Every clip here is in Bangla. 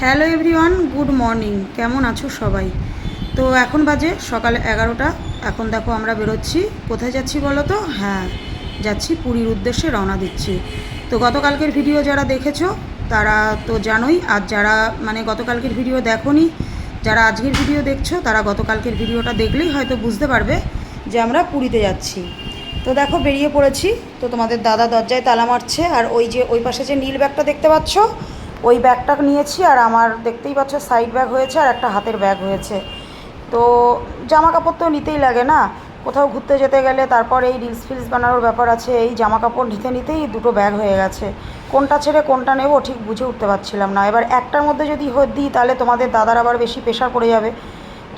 Hello everyone, good morning. কেমন আছো সবাই? তো এখন বাজে সকাল এগারোটা। এখন দেখো আমরা বেরোচ্ছি। কোথায় যাচ্ছি বলো তো? হ্যাঁ যাচ্ছি পুরীর উদ্দেশ্যে রওনা দিচ্ছি। তো গতকালকের ভিডিও যারা দেখেছ, তারা তো জানোই, আর যারা মানে গতকালকের ভিডিও দেখোনি, যারা আজকের ভিডিও দেখছ, তারা গতকালকের ভিডিওটা দেখলেই হয়তো বুঝতে পারবে যে আমরা পুরীতে যাচ্ছি। তো দেখো বেরিয়ে পড়েছি। তো তোমাদের দাদা দরজায় তালা মারছে, আর ওই যে, ওই পাশে যে নীল ব্যাগটা দেখতে পাচ্ছ ওই ব্যাগটা নিয়েছি আর আমার দেখতেই পাচ্ছ সাইড ব্যাগ হয়েছে আর একটা হাতের ব্যাগ হয়েছে। তো জামা কাপড় তো নিতেই লাগে না? কোথাও ঘুরতে যেতে গেলে তারপর এই রিলস ফিলস বানানোর ব্যাপার আছে, এই জামা কাপড় নিতে নিতেই দুটো ব্যাগ হয়ে গেছে। কোনটা ছেড়ে কোনটা নেব ঠিক বুঝে উঠতে পারছিলাম না। এবার একটার মধ্যে যদি দিই তাহলে তোমাদের দাদার আবার বেশি প্রেশার পড়ে যাবে।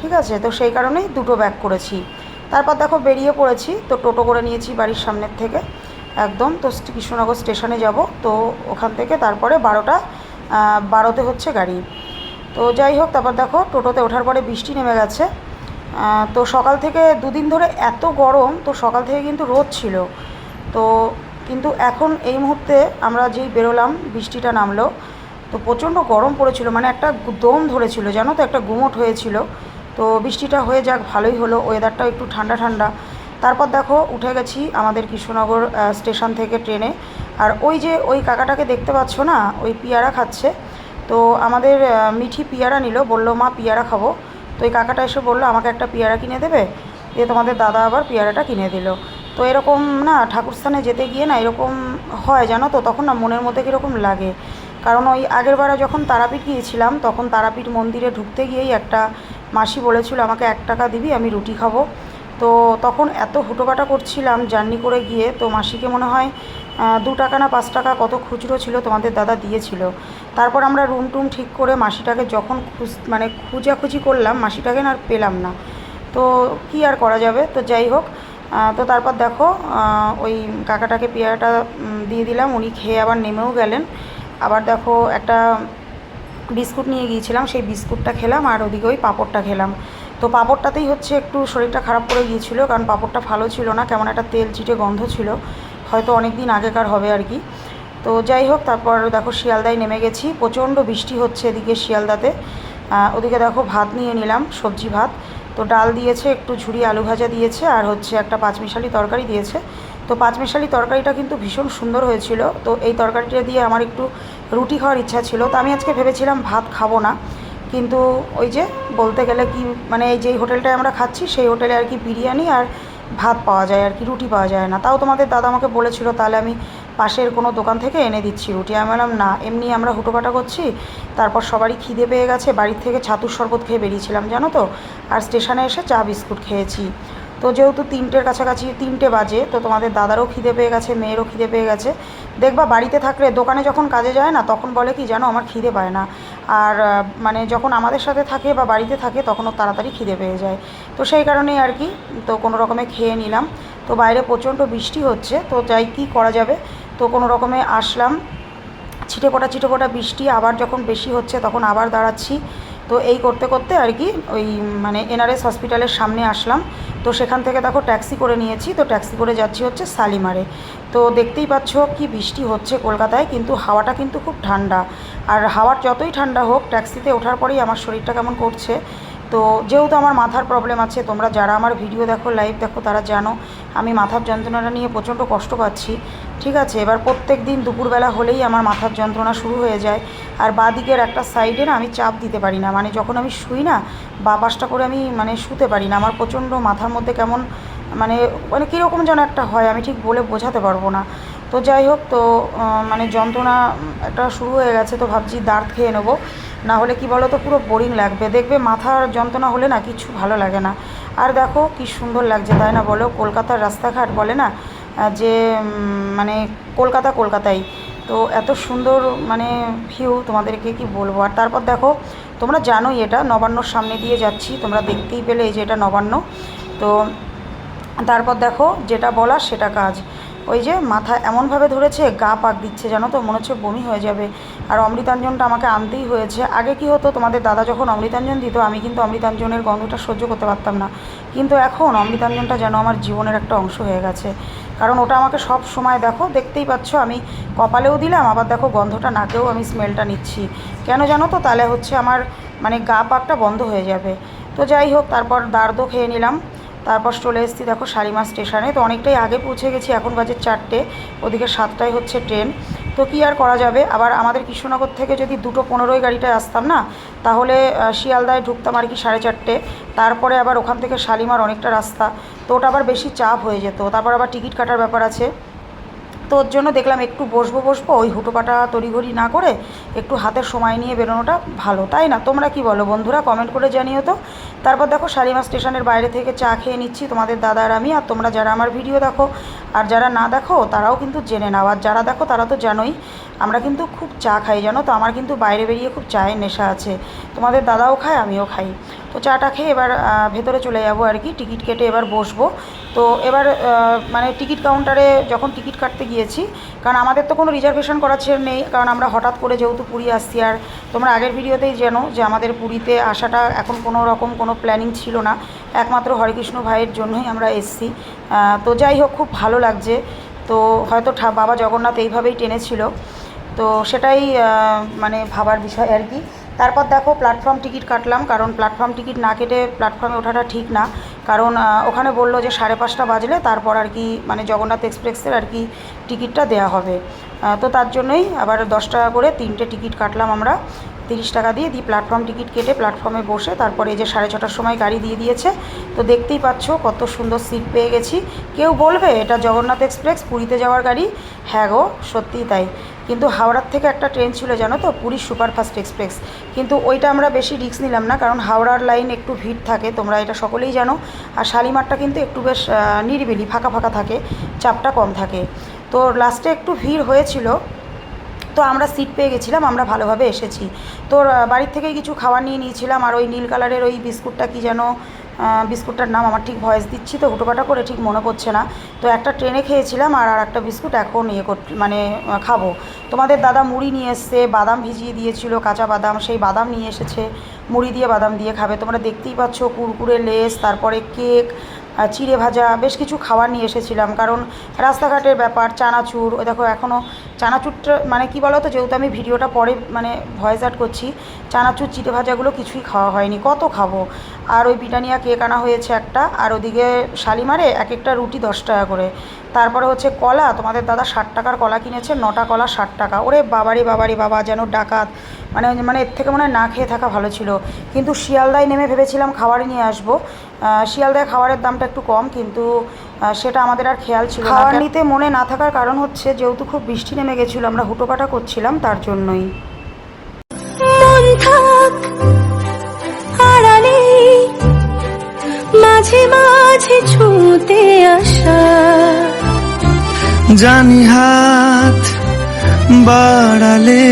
ঠিক আছে? তো সেই কারণেই দুটো ব্যাগ করেছি। তারপর দেখো বেরিয়ে পড়েছি, তো টোটো করে নিয়েছি বাড়ির সামনের থেকে। একদম, তো কৃষ্ণনগর স্টেশনে যাব। তো ওখান থেকে তারপরে বারোটা বারোতে হচ্ছে গাড়ি। তো যাই হোক, তারপর দেখো টোটোতে ওঠার পরে বৃষ্টি নেমে গেছে। তো সকাল থেকে দুদিন ধরে এত গরম, তো সকাল থেকে কিন্তু রোদ ছিল। তো কিন্তু এখন এই মুহূর্তে আমরা যেই বেরোলাম, বৃষ্টিটা নামলো, তো প্রচণ্ড গরম পড়েছিল মানে একটা দম ধরেছিল, জানো তো, একটা গুমট হয়েছিল। তো বৃষ্টিটা হয়ে যাক, ভালোই হলো ওয়েদারটাও একটু ঠান্ডা ঠান্ডা তারপর দেখো উঠে গেছি আমাদের কৃষ্ণনগর স্টেশন থেকে ট্রেনে। আর ওই যে ওই কাকাটাকে দেখতে পাচ্ছ না, ওই পিয়ারা খাচ্ছে। তো আমাদের মিঠি পিয়ারা নিল, বলল, মা, পিয়ারা খাব। তো ওই কাকাটা এসে বলল, আমাকে একটা পিয়ারা কিনে দেবে? দিয়ে তোমাদের দাদা আবার পিয়ারাটা কিনে দিল। তো এরকম না, ঠাকুরস্থানে যেতে গিয়ে না এরকম হয় জানো তো, তখন না মনের মধ্যে কীরকম লাগে। কারণ ওই আগের বারে যখন তারাপীঠ গিয়েছিলাম, তখন তারাপীঠ মন্দিরে ঢুকতে গিয়েই একটা মাসি বলেছিল, আমাকে এক টাকা দিবি, আমি রুটি খাব। তো তখন এত হুটোপাটা করছিলাম জার্নি করে গিয়ে, তো মাসিকে মনে হয় দু টাকা না পাঁচ টাকা কত খুচরো ছিল তোমাদের দাদা দিয়েছিল। তারপর আমরা রুম টুম ঠিক করে মাসিটাকে যখন খুঁজ মানে খুঁজাখুঁজি করলাম, মাসিটাকে না আর পেলাম না। তো কি আর করা যাবে? তো যাই হোক তো তারপর দেখো ওই কাকাটাকে পেয়ারাটা দিয়ে দিলাম, উনি খেয়ে আবার নেমেও গেলেন। আবার দেখো একটা বিস্কুট নিয়ে গিয়েছিলাম, সেই বিস্কুটটা খেলাম, আর ওদিকে ওই পাঁপড়টা খেলাম। তো পাঁপড়টাতেই হচ্ছে একটু শরীরটা খারাপ করে গিয়েছিল, কারণ পাঁপড়টা ভালো ছিল না, কেমন একটা তেল চিটে গন্ধ ছিল, হয়তো অনেক দিন আগেকার হবে আর কি। তো যাই হোক, তারপর দেখো শিয়ালদায় নেমে গেছি, প্রচণ্ড বৃষ্টি হচ্ছে এদিকে শিয়ালদাতে। ওদিকে দেখো ভাত নিয়ে নিলাম, সবজি ভাত। তো ডাল দিয়েছে, একটু ঝুরি আলু ভাজা দিয়েছে, আর হচ্ছে একটা পাঁচমিশালি তরকারি দিয়েছে। তো পাঁচমিশালি তরকারিটা কিন্তু ভীষণ সুন্দর হয়েছিল। তো এই তরকারিটা দিয়ে আমার একটু রুটি খাওয়ার ইচ্ছা ছিল। তো আমি আজকে ভেবেছিলাম ভাত খাব না। কিন্তু ওই যে বলতে গেলে কি মানে এই যেই হোটেলটায় আমরা খাচ্ছি, সেই হোটেলে আর কি বিরিয়ানি আর ভাত পাওয়া যায়, আর কি রুটি পাওয়া যায় না। তাও তোমাদের দাদা আমাকে বলেছিল, তাহলে আমি পাশের কোনো দোকান থেকে এনে দিচ্ছি রুটি। আমি বললাম, না, এমনি আমরা হুটোপাটা করছি, তারপর সবারই খিদে পেয়ে গেছে, বাড়ির থেকে ছাতুর শরবত খেয়ে বেরিয়েছিলাম, জানো তো? আর স্টেশনে এসে চা বিস্কুট খেয়েছি। তো যেহেতু তিনটের কাছাকাছি, তিনটে বাজে, তো তোমাদের দাদারও খিদে পেয়ে গেছে, মেয়েরও খিদে পেয়ে গেছে। দেখবা বাড়িতে থাকলে, দোকানে যখন কাজে যায় না, তখন বলে কি জানো, আমার খিদে পায় না। আর মানে যখন আমাদের সাথে থাকে বা বাড়িতে থাকে, তখনও তাড়াতাড়ি খিদে পেয়ে যায়। তো সেই কারণেই আর কি, তো কোনো রকমে খেয়ে নিলাম। তো বাইরে প্রচণ্ড বৃষ্টি হচ্ছে, তো যাই কী করা যাবে। তো কোনো রকমে আসলাম। ছিটে ফোটা ছিটে ফোটা বৃষ্টি আবার যখন বেশি হচ্ছে, তখন আবার দাঁড়াচ্ছি। তো এই করতে করতে আর কি ওই মানে এনআরএস হসপিটালের সামনে আসলাম। তো সেখান থেকে দেখো ট্যাক্সি করে নিয়েছি, তো ট্যাক্সি করে যাচ্ছি হচ্ছে শালিমারে। তো দেখতেই পাচ্ছ কি বৃষ্টি হচ্ছে কলকাতায়, কিন্তু হাওয়াটা কিন্তু খুব ঠান্ডা। আর হাওয়ার যতই ঠান্ডা হোক, ট্যাক্সিতে ওঠার পরেই আমার শরীরটা কেমন করছে। তো যেহেতু আমার মাথার প্রবলেম আছে, তোমরা যারা আমার ভিডিও দেখো লাইভ দেখো, তারা জানো, আমি মাথার যন্ত্রণাটা নিয়ে প্রচণ্ড কষ্ট পাচ্ছি। ঠিক আছে, এবার প্রত্যেক দিন দুপুরবেলা হলেই আমার মাথার যন্ত্রণা শুরু হয়ে যায়। আর বাঁ দিকের একটা সাইডে না আমি চাপ দিতে পারি না মানে যখন আমি শুই না বা পাশটা করে আমি মানে শুতে পারি না। আমার প্রচণ্ড মাথার মধ্যে কেমন মানে মানে কীরকম যেন একটা হয়, আমি ঠিক বলে বোঝাতে পারব না। তো যাই হোক, তো মানে যন্ত্রণা একটা শুরু হয়ে গেছে, তো ভাবছি দাঁড় খেয়ে নেব। না হলে কি বলো তো, পুরো বোরিং লাগবে। দেখবে মাথার যন্ত্রণা হলে না কিছু ভালো লাগে না। আর দেখো কি সুন্দর লাগছে, তাই না বলো? কলকাতার রাস্তাঘাট বলে না যে মানে কলকাতা কলকাতাই। তো এত সুন্দর মানে ভিউ তোমাদেরকে কি বলব? আর তারপর দেখো, তোমরা জানোই এটা, নবান্নর সামনে দিয়ে যাচ্ছি, তোমরা দেখতেই পেলে এই যে এটা নবান্ন। তো তারপর দেখো, যেটা বলার সেটা কাজ। ওই যে মাথা এমনভাবে ধরেছে, গা পাক দিচ্ছে, জানো তো? মনে হচ্ছে বমি হয়ে যাবে। আর অমৃতাঞ্জনটা আমাকে আনতেই হয়েছে। আগে কি হতো, তোমাদের দাদা যখন অমৃতাঞ্জন দিত, আমি কিন্তু অমৃতাঞ্জনের গন্ধটা সহ্য করতে পারতাম না। কিন্তু এখন অমৃতাঞ্জনটা যেন আমার জীবনের একটা অংশ হয়ে গেছে। কারণ ওটা আমাকে সব সময় দেখো, দেখতেই পাচ্ছ, আমি কপালেও দিলাম, আবার দেখো গন্ধটা নাকেও আমি স্মেলটা নিচ্ছি। কেন জানো তো? তাহলে হচ্ছে আমার মানে গা পাকটা বন্ধ হয়ে যাবে। তো যাই হোক, তারপর দার্দও খেয়ে নিলাম। তারপর চলে এসেছি দেখো শালিমার স্টেশনে। তো অনেকটাই আগে পৌঁছে গেছি, এখন বাজে চারটে, ওদিকে সাতটায় হচ্ছে ট্রেন। তো কী আর করা যাবে? আবার আমাদের কৃষ্ণনগর থেকে যদি দুটো পনেরোই গাড়িটায় আসতাম না, তাহলে শিয়ালদায় ঢুকতাম আর কি সাড়ে চারটে। তারপরে আবার ওখান থেকে শালিমার অনেকটা রাস্তা। তো ওটা আবার বেশি চাপ হয়ে যেত। তারপর আবার টিকিট কাটার ব্যাপার আছে। তো ওর জন্য দেখলাম একটু বসবো বসবো, ওই হুটোপাটা তড়িঘড়ি না করে একটু হাতের সময় নিয়ে বেরোনোটা ভালো, তাই না? তোমরা কি বলো? বন্ধুরা কমেন্ট করে জানিও তো। তারপর দেখো শালিমা স্টেশনের বাইরে থেকে চা খেয়ে নিচ্ছি, তোমাদের দাদা আর আমি। আর তোমরা যারা আমার ভিডিও দেখো আর যারা না দেখো, তারাও কিন্তু জেনে নাও। আর যারা দেখো, তারা তো জানোই, আমরা কিন্তু খুব চা খাই, জানো তো? আমার কিন্তু বাইরে বেরিয়ে খুব চায়ের নেশা আছে। তোমাদের দাদাও খায়, আমিও খাই। তো চাটা খেয়ে এবার ভেতরে চলে যাব আর কি। টিকিট কেটে এবার বসবো। তো এবার মানে টিকিট কাউন্টারে যখন টিকিট কাটতে গিয়েছি, কারণ আমাদের তো কোনো রিজার্ভেশন করা ছিল নেই, কারণ আমরা হঠাৎ করে যেহেতু পুরী আসছি, আর তোমরা আগের ভিডিওতেই জানো যে আমাদের পুরীতে আসাটা এখন কোনো রকম কোনো প্ল্যানিং ছিল না। একমাত্র হরেকৃষ্ণ ভাইয়ের জন্যই আমরা এসছি। তো যাই হোক, খুব ভালো লাগছে। তো হয়তো বাবা জগন্নাথ এইভাবেই টেনেছিল। তো সেটাই মানে ভাবার বিষয় আর কি। তারপর দেখো প্ল্যাটফর্ম টিকিট কাটলাম, কারণ প্ল্যাটফর্ম টিকিট না কেটে প্ল্যাটফর্মে ওঠাটা ঠিক না। কারণ ওখানে বলল যে সাড়ে পাঁচটা বাজলে তারপর আর কি মানে জগন্নাথ এক্সপ্রেসের আর কি টিকিটটা দেওয়া হবে। তো তার জন্যই আবার দশ টাকা করে তিনটে টিকিট কাটলাম আমরা। তিরিশ টাকা দিয়ে দিয়ে প্ল্যাটফর্ম টিকিট কেটে প্ল্যাটফর্মে বসে, তারপরে এই যে সাড়ে ছটার সময় গাড়ি দিয়ে দিয়েছে। তো দেখতেই পাচ্ছ কত সুন্দর সিট পেয়ে গেছি। কেউ বলবে, এটা জগন্নাথ এক্সপ্রেস পুরীতে যাওয়ার গাড়ি? হ্যাঁ গো, সত্যিই তাই। কিন্তু হাওড়ার থেকে একটা ট্রেন ছিল, জানো তো? পুরী সুপারফাস্ট এক্সপ্রেস কিন্তু ওইটা আমরা বেশি রিস্ক নিলাম না, কারণ হাওড়ার লাইন একটু ভিড় থাকে, তোমরা এটা সকলেই জানো। আর শালিমারটা কিন্তু একটু বেশ নিরিবিলি, ফাঁকা ফাঁকা থাকে, চাপটা কম থাকে। তো লাস্টে একটু ভিড় হয়েছিল। তো আমরা সিট পেয়ে গেছিলাম, আমরা ভালোভাবে এসেছি। তো বাড়ির থেকেই কিছু খাবার নিয়ে নিয়েছিলাম, আর ওই নীল কালারের ওই বিস্কুটটা কি যেন বিস্কুটটার নাম আমার ঠিক ভয়েস দিচ্ছি তো হুটোপাটা করে ঠিক মনে পড়ছে না। তো একটা ট্রেনে খেয়েছিলাম, আর আর একটা বিস্কুট এখন ইয়ে কর মানে খাব। তোমাদের দাদা মুড়ি নিয়ে এসছে, বাদাম ভিজিয়ে দিয়েছিল, কাঁচা বাদাম, সেই বাদাম নিয়ে এসেছে, মুড়ি দিয়ে বাদাম দিয়ে খাবে। তোমরা দেখতেই পাচ্ছ, কুরকুরে লেস, তারপরে কেক চিড়ে ভাজা, বেশ কিছু খাবার নিয়ে এসেছিলাম। কারণ রাস্তাঘাটের ব্যাপার, চানাচুর, ওই দেখো এখনও চানাচুরটা মানে কি বলো তো যেহেতু আমি ভিডিওটা পরে মানে ভয়েস অ্যাড করছি, চানাচুর, চিড়ে ভাজাগুলো কিছুই খাওয়া হয়নি। কত খাব? আর ওই বিটানিয়া কেক আনা হয়েছে একটা, আর ওদিকে শালিমারে এক একটা রুটি দশ টাকা করে। তারপরে হচ্ছে কলা, তোমাদের দাদা ষাট টাকার কলা কিনেছে, নটা কলা ষাট টাকা। ওরে বাবারে বাবারে, বাবা, যেন ডাকাত। মানে মানে এর থেকে মনে হয় না খেয়ে থাকা ভালো ছিল। কিন্তু শিয়ালদায় নেমে ভেবেছিলাম খাবার নিয়ে আসব। শিয়ালদায় খাবারের দামটা একটু কম কিন্তু সেটা আমাদের আর খেয়াল ছিল না। খাবার নিতে মনে না থাকার কারণ হচ্ছে যেহেতু খুব বৃষ্টি নেমে গেছিল আমরা হুটোপাটা করছিলাম তার জন্যই। মন মাঝে মাঝে ছুতে আসা। জানি হাত বাড়ালে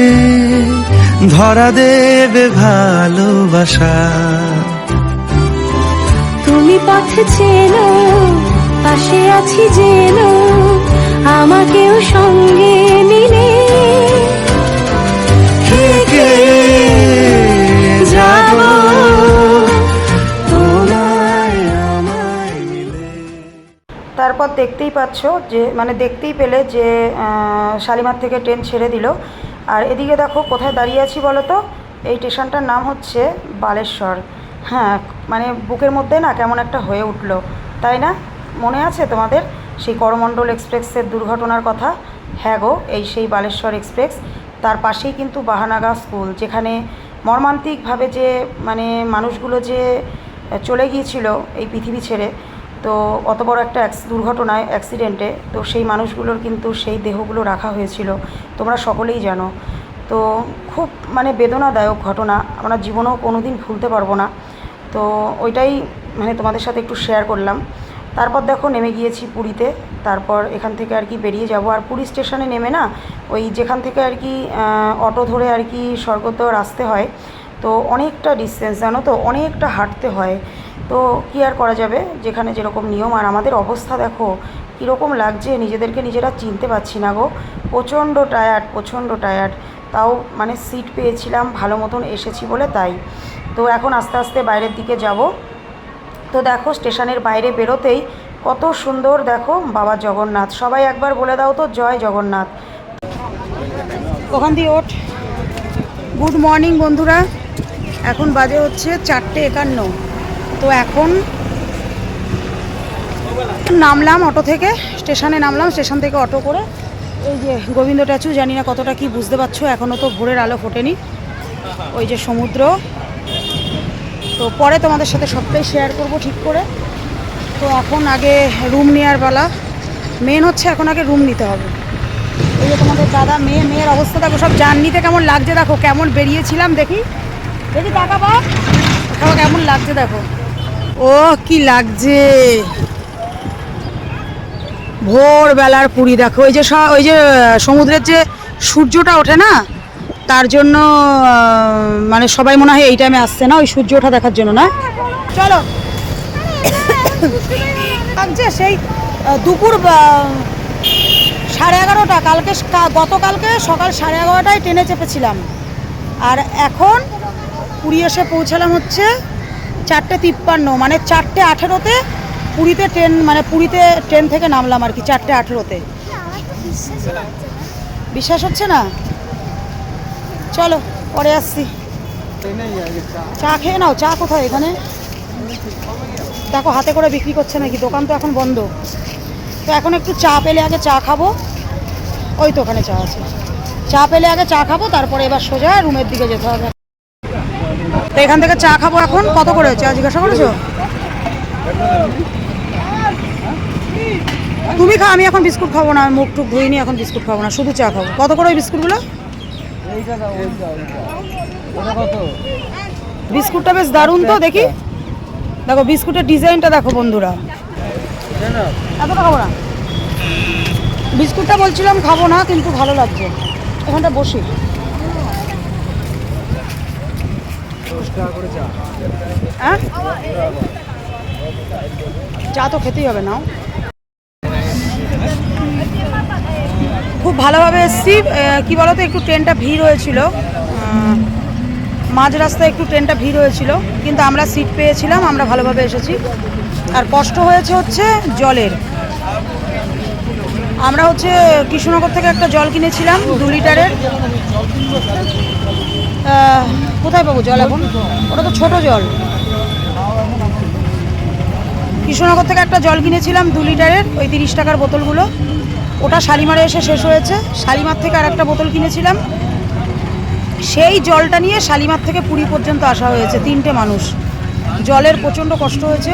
ধরা দেবে ভালোবাসা। তুমি পথ চেনো, পাশে আছি যেন আমাকেও সঙ্গে নিলে। তারপর দেখতেই পাচ্ছ যে মানে দেখতেই পেলে যে শালিমার থেকে ট্রেন ছেড়ে দিল। আর এদিকে দেখো কোথায় দাঁড়িয়ে আছি বলো তো? এই স্টেশনটার নাম হচ্ছে বালেশ্বর। হ্যাঁ মানে বুকের মধ্যে না কেমন একটা হয়ে উঠল। তাই না? মনে আছে তোমাদের? সেই করমণ্ডল এক্সপ্রেসের দুর্ঘটনার কথা? হ্যাঁ গো, এই সেই বালেশ্বর এক্সপ্রেস। তার পাশেই কিন্তু বাহানাগা স্কুল, যেখানে মর্মান্তিকভাবে যে মানে মানুষগুলো যে চলে গিয়েছিল এই পৃথিবী ছেড়ে, তো অত বড় একটা দুর্ঘটনায়, অ্যাক্সিডেন্টে, তো সেই মানুষগুলোর কিন্তু সেই দেহগুলো রাখা হয়েছিল। তোমরা সকলেই জানো। তো খুব মানে বেদনাদায়ক ঘটনা। আমরা জীবনেও কোনো দিন ভুলতে পারব না। তো ওইটাই মানে তোমাদের সাথে একটু শেয়ার করলাম। তারপর দেখো নেমে গিয়েছি পুরীতে, তারপর এখান থেকে আর কি বেরিয়ে যাব। আর পুরী স্টেশনে নেমে না, ওই যেখান থেকে আর কি অটো ধরে আর কি স্বর্গদ্বার আসতে হয়। তো অনেকটা ডিস্টেন্স জানো তো? অনেকটা হাঁটতে হয়। তো কী আর করা যাবে? যেখানে যেরকম নিয়ম। আর আমাদের অবস্থা দেখো, কীরকম লাগছে? নিজেদেরকে নিজেরা চিনতে পারছি না গো। প্রচণ্ড টায়ার্ড প্রচণ্ড টায়ার্ড তাও মানে সিট পেয়েছিলাম, ভালো মতন এসেছি বলে তাই। তো এখন আস্তে আস্তে বাইরের দিকে যাব। তো দেখো, স্টেশনের বাইরে বেরোতেই কত সুন্দর দেখো, বাবা জগন্নাথ। সবাই একবার বলে দাও তো, জয় জগন্নাথ। ওখান দিয়ে ওঠ। গুড মর্নিং বন্ধুরা। এখন বাজে হচ্ছে চারটে একান্ন। তো এখন নামলাম অটো থেকে, স্টেশনে নামলাম, স্টেশন থেকে অটো করে। এই যে গোবিন্দ ট্যাচু, জানি না কতটা কি, বুঝতে পারছ এখনও তো ভোরের আলো ফোটেনি। ওই যে সমুদ্র। তো পরে তোমাদের সাথে সবটাই শেয়ার করব ঠিক করে। তো এখন আগে রুম নেওয়ার বেলা মেন হচ্ছে এখন আগে রুম নিতে হবে। এই যে তোমাদের দাদা, মেয়ে, মেয়ের অবস্থা দেখো, সব জার্নিতে কেমন লাগছে দেখো, কেমন বেরিয়েছিলাম দেখি। দেখি টাকা পা দেখো কেমন লাগছে দেখো। ও, কি লাগছে। ভোরবেলার পুরী দেখো। ওই যে ওই যে, সমুদ্রের যে সূর্যটা ওঠে না তার জন্য মানে সবাই মনে হয় এই টাইমে আসছে না ওই সূর্য ওঠা দেখার জন্য না? চলো। লাগছে সেই দুপুর সাড়ে এগারোটা কালকে গতকালকে সকাল সাড়ে এগারোটায় ট্রেনে চেপেছিলাম। আর এখন পুরী এসে পৌঁছালাম হচ্ছে চারটে তিপ্পান্ন মানে চারটে আঠেরোতে পুরীতে ট্রেন মানে পুরীতে ট্রেন থেকে নামলাম আর কি চারটে আঠেরোতে। বিশ্বাস হচ্ছে না? চলো, পরে আসছি। চা খেয়ে নাও, চা কোথায় এখানে? দেখো, হাতে করে বিক্রি করছে নাকি? দোকান তো এখন বন্ধ। তো এখন একটু চা পেলে আগে চা খাব। ওই তো ওখানে চা আছে। চা পেলে আগে চা খাব, তারপরে এবার সোজা রুমের দিকে যেতে হবে। তো এখান থেকে চা খাব এখন। কত করে চা জিজ্ঞাসা করেছ? তুমি খা, আমি এখন বিস্কুট খাব না, মুখ টুক ধুইনি, এখন বিস্কুট খাব না। শুধু চা খাব। কত করে ওই বিস্কুটগুলো? বিস্কুটটা বেশ দারুণ তো, দেখি। দেখো, বিস্কুটের ডিজাইনটা দেখো বন্ধুরা। এতটা খাব না বিস্কুটটা বলছিলাম খাব না, কিন্তু ভালো লাগছে। এখানটা বসি। হ্যাঁ? চা তো খেতেই হবে না খুব ভালোভাবে এসেছি। কী বলতো, একটু ট্রেনটা ভিড় হয়েছিল। মাঝ রাস্তায় একটু ট্রেনটা ভিড় হয়েছিল, কিন্তু আমরা সিট পেয়েছিলাম, আমরা ভালোভাবে এসেছি। আর কষ্ট হয়েছে হচ্ছে জলের। আমরা হচ্ছে কৃষ্ণনগর থেকে একটা জল কিনেছিলাম, দু লিটারের। কোথায় পাবো জল এখন? ওটা তো ছোট জল। কৃষ্ণনগর থেকে একটা জল কিনেছিলাম, দু লিটারের, ওই তিরিশ টাকার বোতলগুলো। ওটা শালিমারে এসে শেষ হয়েছে। শালিমার থেকে আর একটা বোতল কিনেছিলাম। সেই জলটা নিয়ে শালিমার থেকে পুরী পর্যন্ত আসা হয়েছে, তিনটে মানুষ। জলের প্রচণ্ড কষ্ট হয়েছে।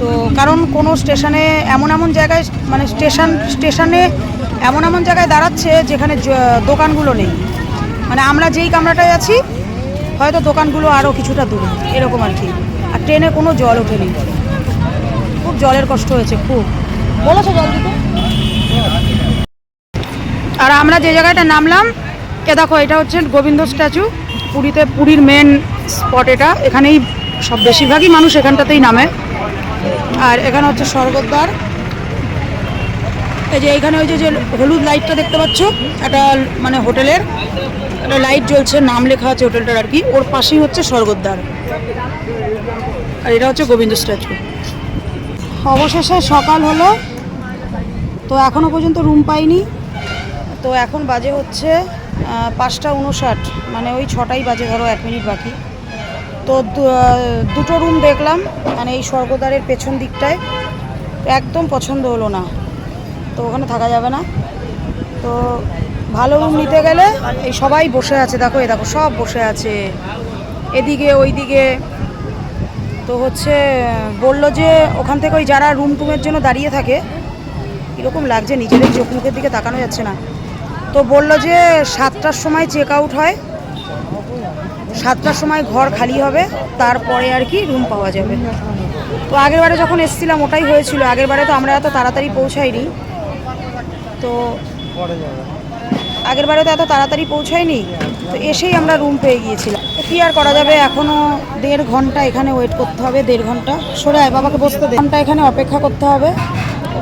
তো কারণ কোনো স্টেশনে এমন এমন জায়গায় মানে স্টেশন, স্টেশনে এমন এমন জায়গায় দাঁড়াচ্ছে যেখানে দোকানগুলো নেই। মানে আমরা যেই কামরাটায় আছি, হয়তো দোকানগুলো আরও কিছুটা দূরে, এরকম আর কি। আর ট্রেনে কোনো জল ওঠেনি। খুব জলের কষ্ট হয়েছে, খুব। বলেছ জল দিতে। আর আমরা যে জায়গাটা নামলাম, এ দেখো, এটা হচ্ছে গোবিন্দ স্ট্যাচু। পুরীতে, পুরীর মেন স্পট এটা। এখানেই সব বেশিরভাগই মানুষ এখানটাতেই নামে। আর এখানে হচ্ছে স্বর্গদ্বার। এই যে এখানে ওই যে হলুদ লাইটটা দেখতে পাচ্ছ, একটা মানে হোটেলের। একটা লাইট জ্বলছে, নাম লেখা আছে হোটেলটার আর কি। ওর পাশেই হচ্ছে স্বর্গদ্বার। আর এটা হচ্ছে গোবিন্দ স্ট্যাচু। অবশেষে সকাল হলো। তো এখনও পর্যন্ত রুম পাইনি। তো এখন বাজে হচ্ছে পাঁচটা উনষাট মানে ওই ছটাই বাজে, ধরো এক মিনিট বাকি। তো দুটো রুম দেখলাম মানে এই স্বর্গদ্বারের পেছন দিকটায়। একদম পছন্দ হলো না, তো ওখানে থাকা যাবে না। তো ভালো রুম নিতে গেলে এই সবাই বসে আছে, দেখো, এই দেখো, সব বসে আছে। এদিকে, ওইদিকে। তো হচ্ছে, বলল যে ওখান থেকে ওই যারা রুম টুমের জন্য দাঁড়িয়ে থাকে কীরকম লাগছে? নিজেদের চোখ মুখের দিকে তাকানো যাচ্ছে না। তো বলল যে, সাতটার সময় চেক আউট হয়। সাতটার সময় ঘর খালি হবে, তারপরে আর কি রুম পাওয়া যাবে। তো আগের বারে যখন এসেছিলাম, ওটাই হয়েছিল। আগের বারে তো আমরা এত তাড়াতাড়ি পৌঁছাইনি। তো আগের বারে তো এত তাড়াতাড়ি পৌঁছায়নি তো এসেই আমরা রুম পেয়ে গিয়েছিলাম। কী আর করা যাবে? এখনও দেড় ঘণ্টা এখানে ওয়েট করতে হবে, দেড় ঘণ্টা। সরে আয় বাবাকে বসতে দে। ঘণ্টা এখানে অপেক্ষা করতে হবে।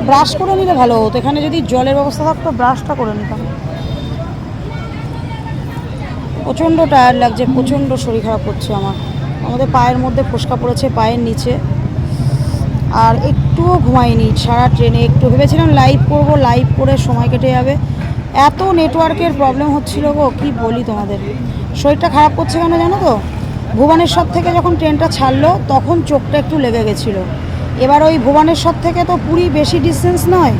ব্রাশ করে নিলে ভালো হতো। এখানে যদি জলের ব্যবস্থা থাকতো ব্রাশটা করে নিতাম। প্রচণ্ড টায়ার লাগছে, প্রচণ্ড শরীর খারাপ করছে আমার। আমাদের পায়ের মধ্যে ফোসকা পড়েছে, পায়ের নিচে। আর একটুও ঘুমাইনি সারা ট্রেনে একটু। ভেবেছিলাম লাইভ করব লাইভ করে সময় কেটে যাবে। এত নেটওয়ার্কের প্রবলেম হচ্ছিল গো, কি বলি তোমাদের? শরীরটা খারাপ করছে কেন জানো তো? ভুবনেশ্বর থেকে যখন ট্রেনটা ছাড়লো, তখন চোখটা একটু লেগে গেছিল। এবার ওই ভুবনেশ্বর থেকে তো পুরী বেশি ডিস্টেন্স নয়।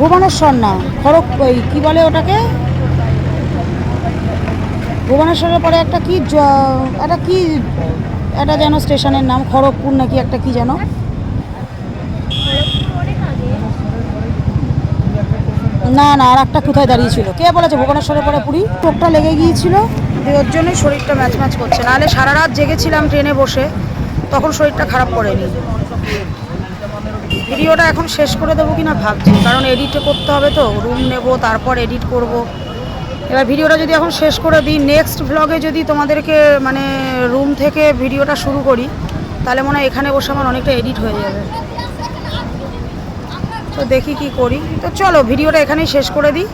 ভুবনেশ্বর না, খড়গ ওই কী বলে ওটাকে? ভুবনেশ্বরের পরে একটা কি একটা কি, একটা যেন স্টেশনের নাম, খড়গপুর নাকি একটা কি যেন? না না, আর একটা কোথায় দাঁড়িয়েছিল? কে বলেছে ভুবনেশ্বরের পরে পুরী? চোখটা লেগে গিয়েছিল। ওর জন্যই শরীরটা ম্যাচ ম্যাচ করছে। নাহলে সারা রাত জেগেছিলাম ট্রেনে বসে, তখন শরীরটা খারাপ করেনি। ভিডিওটা এখন শেষ করে দেবো কিনা ভাবছি, কারণ এডিটে করতে হবে তো রুম নেব, তারপর এডিট করব। এবার ভিডিওটা যদি এখন শেষ করে দিই নেক্সট ভ্লগে যদি তোমাদেরকে মানে রুম থেকে ভিডিওটা শুরু করি, তাহলে মনে হয় এখানে বসে আমার অনেকটা এডিট হয়ে যাবে। তো দেখি কি করি। তো চলো, ভিডিওটা এখানেই শেষ করে দিই,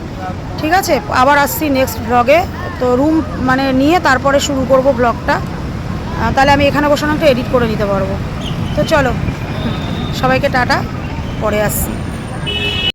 ঠিক আছে? আবার আসছি নেক্সট ভ্লগে তো রুম মানে নিয়ে তারপরে শুরু করব ব্লগটা তাহলে আমি এখানে বসে অনেকটা এডিট করে নিতে পারব। তো চলো। সবাইকে টাটা পরে আসছি।